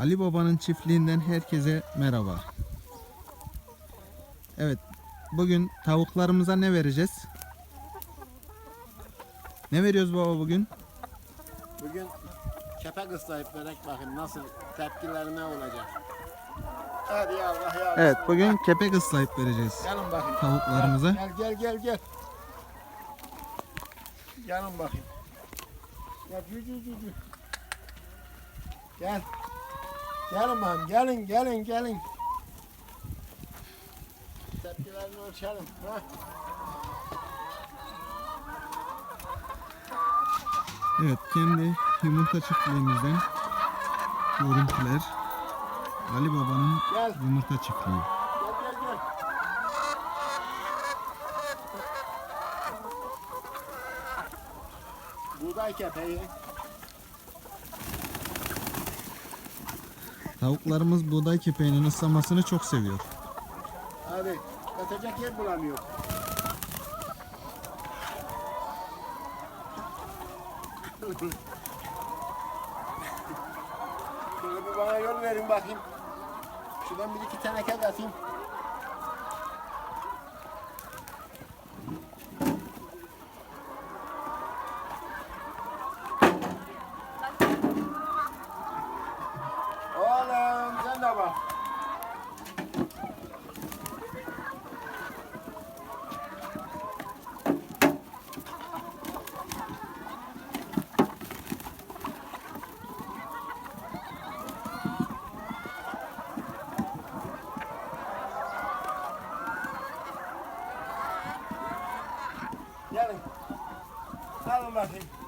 Ali Baba'nın çiftliğinden herkese merhaba. Evet, bugün tavuklarımıza ne vereceğiz? Ne veriyoruz baba bugün? Bugün kepek ıslayıp verek bakayım nasıl tepkileri ne olacak. Hadi ya Allah ya. Evet, bugün kepek ıslayıp vereceğiz. Gelin bakayım. Tavuklarımıza. Gel gel gel gel. Gelin bakayım. Gel cü cü cü. Gel. Gelin bakayım gelin gelin gelin. Tepkilerini ölçelim. Ha? Evet, kendi yumurta çiftliğimizden görüntüler. Ali Baba'nın Gel. yumurta çiftliği. Gel gel gel. Buğday kepeği. Tavuklarımız buğday kepeğinin ıslamasını çok seviyor. Hadi yatacak yer bulamıyor. Şöyle bir bana yol verin bakayım. Şuradan bir iki teneke atayım. baba. Gelin. Salın bakayım.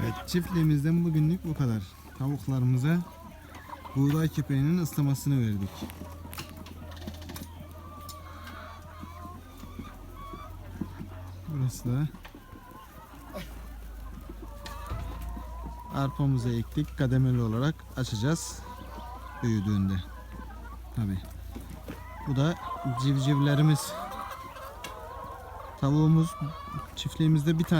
Evet, çiftliğimizden bugünlük bu kadar. Tavuklarımıza buğday kepeğinin ıslamasını verdik. Burası da arpamızı ektik. Kademeli olarak açacağız büyüdüğünde. Tabi. Bu da civcivlerimiz. Tavuğumuz çiftliğimizde bir tane